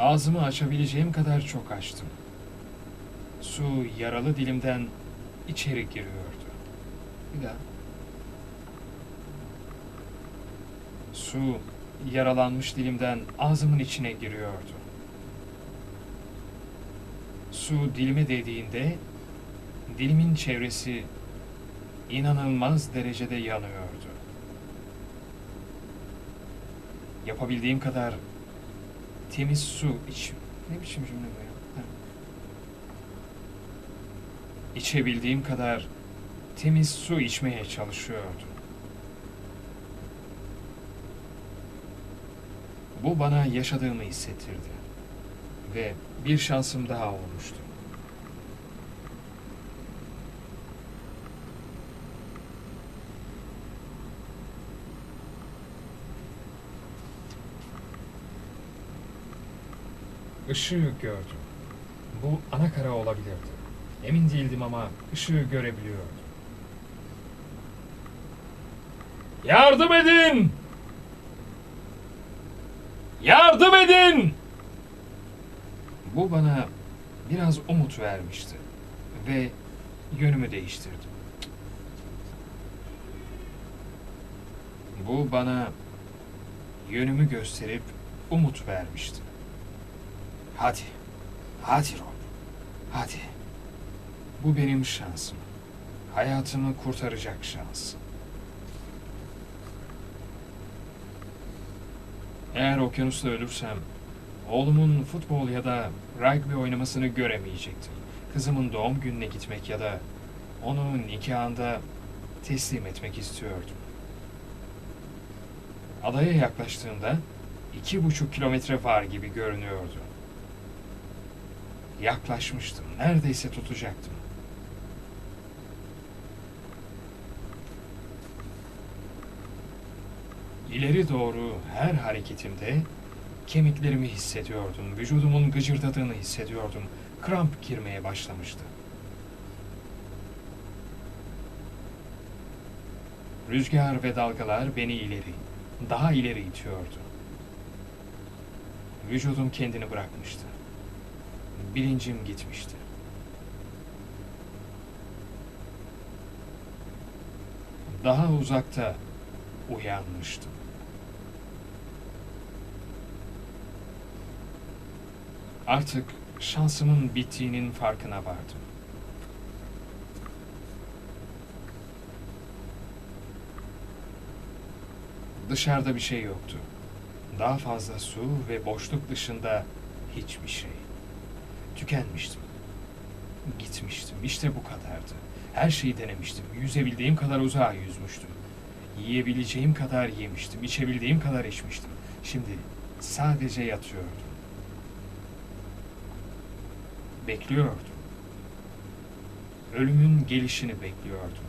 Ağzımı açabileceğim kadar çok açtım. Su yaralı dilimden içeri giriyordu. Bir daha. Su yaralanmış dilimden ağzımın içine giriyordu. Su dilime değdiğinde dilimin çevresi inanılmaz derecede yanıyordu. Yapabildiğim kadar temiz su iç... Ne biçim cümle bu ya? Ha. İçebildiğim kadar temiz su içmeye çalışıyordum. Bu bana yaşadığımı hissettirdi. Ve bir şansım daha olmuştu. Işığı gördüm. Bu ana kara olabilirdi. Emin değildim ama ışığı görebiliyordum. Yardım edin! Yardım edin! Bu bana biraz umut vermişti ve yönümü değiştirdim. Bu bana yönümü gösterip umut vermişti. Hadi, hadi Rob, hadi. Bu benim şansım. Hayatımı kurtaracak şans. Eğer okyanusta ölürsem, oğlumun futbol ya da rugby oynamasını göremeyecektim. Kızımın doğum gününe gitmek ya da onu nikahında teslim etmek istiyordum. Adaya yaklaştığımda iki buçuk kilometre var gibi görünüyordu. Yaklaşmıştım. Neredeyse tutacaktım. İleri doğru her hareketimde kemiklerimi hissediyordum. Vücudumun gıcırdadığını hissediyordum. Kramp girmeye başlamıştı. Rüzgar ve dalgalar beni ileri, daha ileri itiyordu. Vücudum kendini bırakmıştı. Bilincim gitmişti. Daha uzakta uyanmıştım. Artık şansımın bittiğinin farkına vardım. Dışarıda bir şey yoktu. Daha fazla su ve boşluk dışında hiçbir şey. Tükenmiştim. Gitmiştim. İşte bu kadardı. Her şeyi denemiştim. Yüzebildiğim kadar uzağa yüzmüştüm. Yiyebileceğim kadar yemiştim. İçebildiğim kadar içmiştim. Şimdi sadece yatıyordum. Bekliyordum. Ölümün gelişini bekliyordum.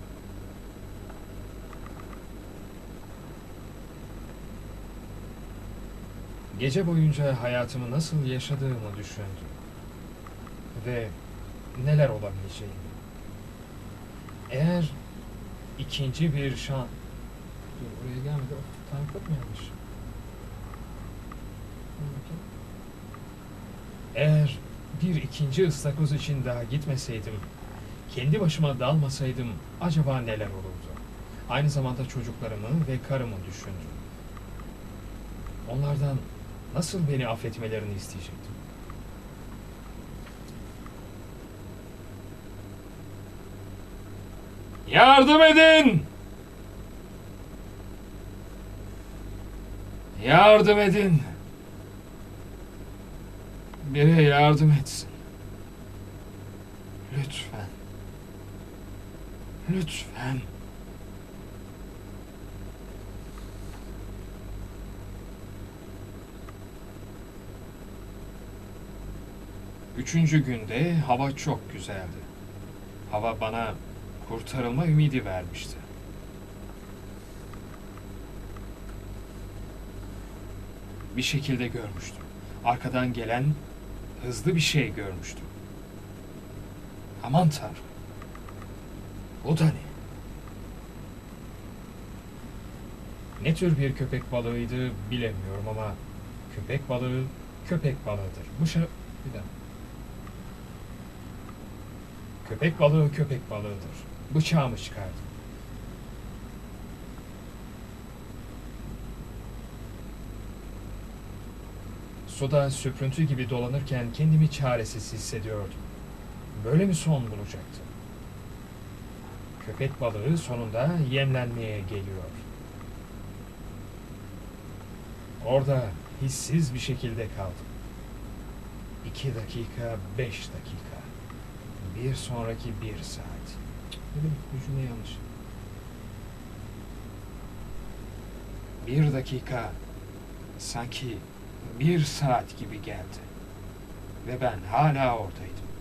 Gece boyunca hayatımı nasıl yaşadığımı düşündüm. Ve neler olabileceğini. Eğer ikinci bir şan... Dur buraya gelmedi. O time mu yanlış? Eğer bir ikinci ıstakoz için daha gitmeseydim, kendi başıma dalmasaydım acaba neler olurdu? Aynı zamanda çocuklarımı ve karımı düşündüm. Onlardan nasıl beni affetmelerini isteyecektim? Yardım edin! Yardım edin! Biri yardım etsin. Lütfen. Lütfen. Üçüncü günde hava çok güzeldi. Hava bana kurtarılma ümidi vermişti. Bir şekilde görmüştüm. Arkadan gelen hızlı bir şey görmüştüm. Aman tanrım. O da ne? Ne tür bir köpek balığıydı bilemiyorum ama köpek balığı köpek balığıdır. Bu şa... Bir dakika. Köpek balığı köpek balığıdır. Bıçağımı çıkardım. Suda süprüntü gibi dolanırken kendimi çaresiz hissediyordum. Böyle mi son bulacaktı? Köpek balığı sonunda yemlenmeye geliyor. Orada hissiz bir şekilde kaldım. İki dakika, beş dakika. Bir sonraki bir saat. Demek bu yanlış. Bir dakika sanki bir saat gibi geldi. Ve ben hala oradaydım.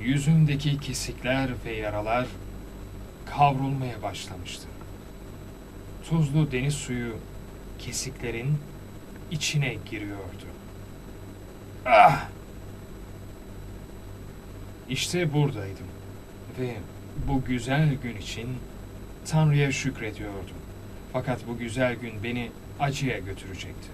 Yüzümdeki kesikler ve yaralar kavrulmaya başlamıştı. Tuzlu deniz suyu kesiklerin içine giriyordu. Ah! İşte buradaydım ve bu güzel gün için Tanrı'ya şükrediyordum. Fakat bu güzel gün beni acıya götürecekti.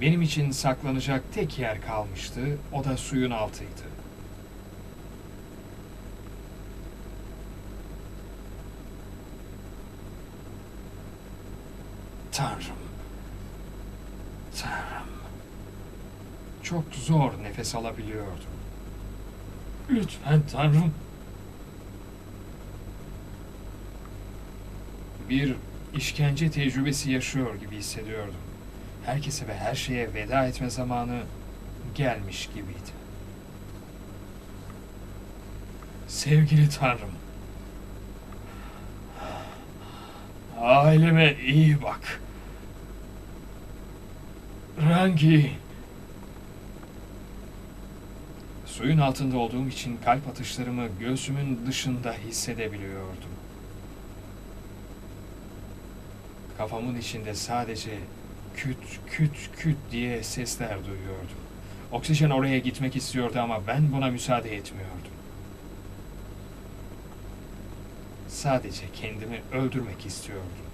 Benim için saklanacak tek yer kalmıştı, o da suyun altıydı. Tanrım. Tanrım. Çok zor nefes alabiliyordum. Lütfen Tanrım. Bir işkence tecrübesi yaşıyor gibi hissediyordum. Herkese ve her şeye veda etme zamanı gelmiş gibiydi. Sevgili Tanrım. Aileme iyi bak. Rangi. Suyun altında olduğum için kalp atışlarımı göğsümün dışında hissedebiliyordum. Kafamın içinde sadece küt küt küt diye sesler duyuyordum. Oksijen oraya gitmek istiyordu ama ben buna müsaade etmiyordum. Sadece kendimi öldürmek istiyordum.